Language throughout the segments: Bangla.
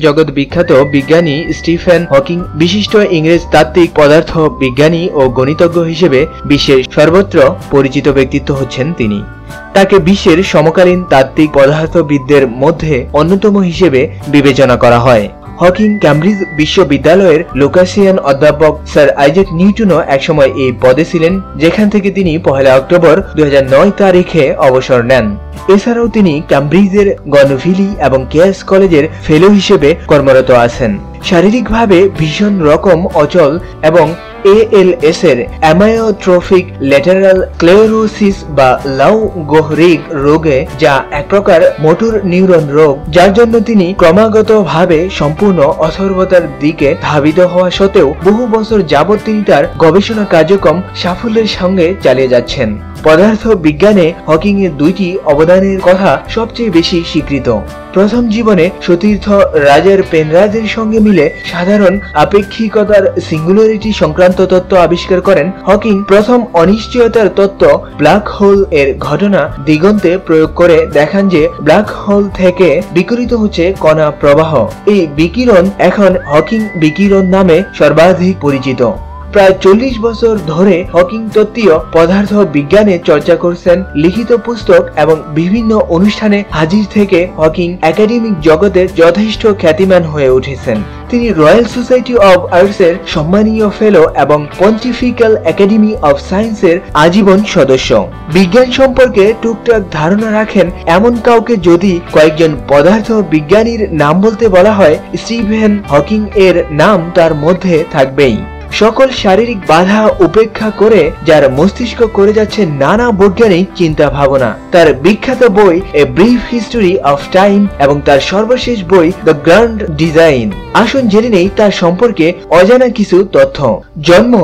জগৎ বিখ্যাত বিজ্ঞানী স্টিফেন হকিং বিশিষ্ট ইংরেজ তাত্ত্বিক পদার্থ বিজ্ঞানী ও গণিতজ্ঞ হিসেবে বিশ্বের সর্বত্র পরিচিত ব্যক্তিত্ব হচ্ছেন তিনি। তাকে বিশ্বের সমকালীন তাত্ত্বিক পদার্থবিদদের মধ্যে অন্যতম হিসেবে বিবেচনা করা হয়। হকিং ক্যামব্রিজ বিশ্ববিদ্যালয়ের লোকাসিয়ান অধ্যাপক স্যার আইজেক নিউটনও একসময় এই পদে ছিলেন, যেখান থেকে তিনি পহেলা অক্টোবর দু হাজার নয় তারিখে অবসর নেন। এছাড়াও তিনি ক্যামব্রিজের গনভিলি এবং কেস কলেজের ফেলো হিসেবে কর্মরত আছেন। শারীরিকভাবে ভীষণ রকম অচল এবং এএলএস এর অ্যামায়োট্রফিক ল্যাটারাল ক্লেরোসিস বা লাউ গোহরিক রোগে যা এক প্রকার মোটর নিউরন রোগ, যার জন্য তিনি ক্রমাগতভাবে সম্পূর্ণ অসর্বতার দিকে ধাবিত হওয়া সত্ত্বেও বহু বছর যাবৎ তিনি তার গবেষণা কার্যক্রম সাফল্যের সঙ্গে চালিয়ে যাচ্ছেন। পদার্থ বিজ্ঞানে হকিং এর দুইটি অবদানের কথা সবচেয়ে বেশি স্বীকৃত। প্রথম জীবনে সতীর্থ রাজার পেনরাজের সঙ্গে মিলে সাধারণ আপেক্ষিকতার সিঙ্গুলারিটি সংক্রান্ত তত্ত্ব আবিষ্কার করেন হকিং। প্রথম অনিশ্চয়তার তত্ত্ব ব্ল্যাক হোল এর ঘটনা দিগন্তে প্রয়োগ করে দেখান যে ব্ল্যাক হোল থেকে বিকিরিত হচ্ছে কণা প্রবাহ। এই বিকিরণ এখন হকিং বিকিরণ নামে সর্বাধিক পরিচিত। প্রায় চল্লিশ বছর ধরে হকিং তত্ত্বীয় পদার্থ বিজ্ঞানে চর্চা করছেন লিখিত পুস্তক এবং বিভিন্ন অনুষ্ঠানে হাজির থেকে হকিং একাডেমিক জগতে যথেষ্ট খ্যাতিমান হয়ে উঠেছেন। তিনি রয়্যাল সোসাইটি অব আর্টস এর সম্মানীয় ফেলো এবং পন্টিফিক্যাল একাডেমি অব সায়েন্সের আজীবন সদস্য। বিজ্ঞান সম্পর্কে টুকটাক ধারণা রাখেন এমন কাউকে যদি কয়েকজন পদার্থ বিজ্ঞানীর নাম বলতে বলা হয়, স্টিভেন হকিং এর নাম তার মধ্যে থাকবেই। সকল শারীরিক বাধা উপেক্ষা করে যার মস্তিষ্ক করে যাচ্ছে নানা বৈজ্ঞানিক চিন্তা ভাবনা তার বিখ্যাত বই a brief history of time এবং তার সর্বশেষ বই দ্য গ্র্যান্ড ডিজাইন আসুন জেনে নেই তার সম্পর্কে অজানা কিছু তথ্য। জন্ম,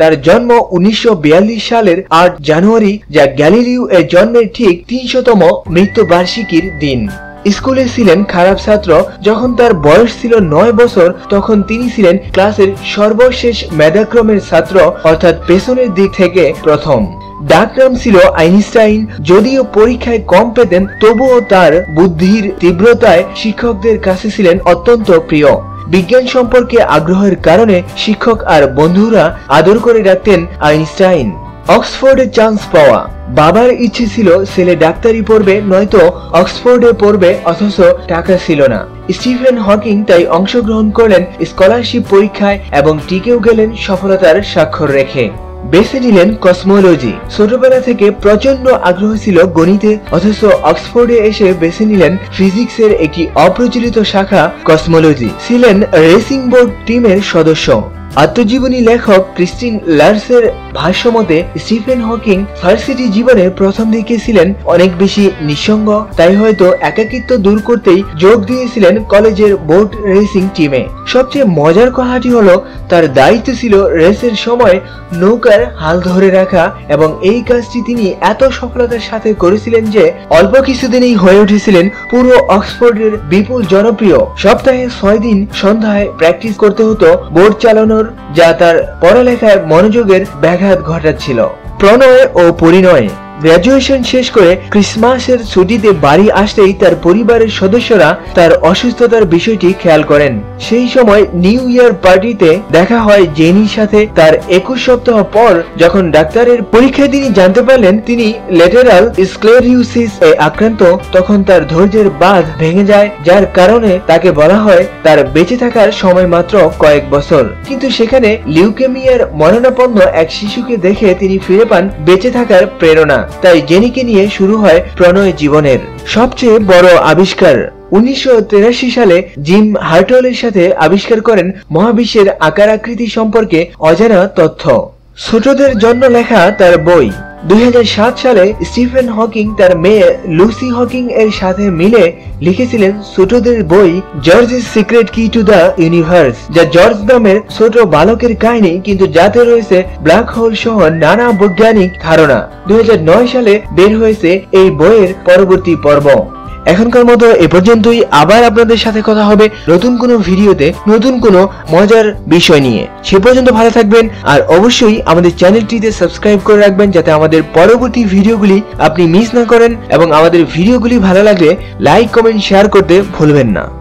তার জন্ম উনিশশো বিয়াল্লিশ সালের আট জানুয়ারি, যা গ্যালিলিও এর জন্মের ঠিক তিনশতম মৃত্যু বার্ষিকীর দিন। স্কুলে ছিলেন খারাপ ছাত্র। যখন তার বয়স ছিল নয় বছর, তখন তিনি ছিলেন ক্লাসের সর্বশেষ মেধাক্রমের ছাত্র, অর্থাৎ পেছনের দিক থেকে প্রথম। ডাকনাম ছিল আইনস্টাইন। যদিও পরীক্ষায় কম পেতেন, তবুও তার বুদ্ধির তীব্রতায় শিক্ষকদের কাছে ছিলেন অত্যন্ত প্রিয়। বিজ্ঞান সম্পর্কে আগ্রহের কারণে শিক্ষক আর বন্ধুরা আদর করে ডাকতেন আইনস্টাইন। অক্সফোর্ডে চান্স পাওয়া। বাবার ইচ্ছে ছিল ছেলে ডাক্তারি পড়বে, নয়তো অক্সফোর্ডে পড়বে, অথচ টাকা ছিল না। স্টিফেন হকিং তাই অংশগ্রহণ করলেন স্কলারশিপ পরীক্ষায় এবং টিকেও গেলেন সফলতার স্বাক্ষর রেখে। বেছে নিলেন কসমোলজি। ছোটবেলা থেকে প্রচণ্ড আগ্রহ ছিল গণিতে, অথচ অক্সফোর্ডে এসে বেছে নিলেন ফিজিক্সের একটি অপ্রচলিত শাখা কসমোলজি। ছিলেন রেসিং বোর্ড টিমের সদস্য। আত্মজীবনী লেখক ক্রিস্টিন লার্সের ভাষ্যমতে, স্টিফেন হকিং ভার্সিটি জীবনের প্রথম দিকে ছিলেন অনেক বেশি নিঃসঙ্গ। তাই হয়তো একাকিত্ব দূর করতেই যোগ দিয়েছিলেন কলেজের বোট রেসিং টিমে। সবচেয়ে মজার কথাটি হলো, তার দায়িত্ব ছিল রেসের সময় নৌকার হাল ধরে রাখা এবং এই কাজটি তিনি এত সফলতার সাথে করেছিলেন যে, অল্প কিছুদিনেই হয়ে উঠেছিলেন পুরো অক্সফোর্ডের বিপুল জনপ্রিয়। সপ্তাহে ছয় দিন সন্ধ্যায় প্র্যাকটিস করতে হতো বোট চালানোর যা তার পড়ালেখায় মনোযোগের ব্যাঘাত ঘটাচ্ছিল। প্রণয় ও পরিণয়। গ্রাজুয়েশন শেষ করে ক্রিসমাসের ছুটিতে বাড়ি আসতেই তার পরিবারের সদস্যরা তার অসুস্থতার বিষয়টি খেয়াল করেন। সেই সময় নিউ ইয়ার পার্টিতে দেখা হয় জেনির সাথে। তার একুশ সপ্তাহ পর যখন ডাক্তারের পরীক্ষায় তিনি জানতে পারলেন, তিনি লেটারাল স্ক্লেরিউসিস এ আক্রান্ত, তখন তার ধৈর্যের বাঁধ ভেঙে যায়, যার কারণে তাকে বলা হয় তার বেঁচে থাকার সময় মাত্র কয়েক বছর। কিন্তু সেখানে লিউকেমিয়ার মরণাপন্ন এক শিশুকে দেখে তিনি ফিরে পান বেঁচে থাকার প্রেরণা। তাই জেনিকে নিয়ে শুরু হয় প্রণয় জীবনের সবচেয়ে বড় আবিষ্কার। উনিশশো তিরাশি সালে জিম হার্টলের সাথে আবিষ্কার করেন মহাবিশ্বের আকার আকৃতি সম্পর্কে অজানা তথ্য। ছোটদের জন্য লেখা তার বই। দুই হাজার সাত সালে স্টিফেন হকিং তার মেয়ে লুসি হকিং এর সাথে মিলে লিখেছিলেন ছোটদের বই George secret key to the universe, যা জর্জ নামের ছোট বালকের কাহিনী কিন্তু যাতে রয়েছে ব্ল্যাক হোল সহ নানা বৈজ্ঞানিক ধারণা। দুই হাজার নয় সালে বের হয়েছে এই বইয়ের পরবর্তী পর্ব। এখনকার মতো এ পর্যন্তই। আবার আপনাদের সাথে কথা হবে নতুন কোনো ভিডিওতে, নতুন কোনো মজার বিষয় নিয়ে। সে পর্যন্ত ভালো থাকবেন আর অবশ্যই আমাদের চ্যানেলটিতে সাবস্ক্রাইব করে রাখবেন যাতে আমাদের পরবর্তী ভিডিওগুলি আপনি মিস না করেন এবং আমাদের ভিডিওগুলি ভালো লাগলে লাইক, কমেন্ট, শেয়ার করতে ভুলবেন না।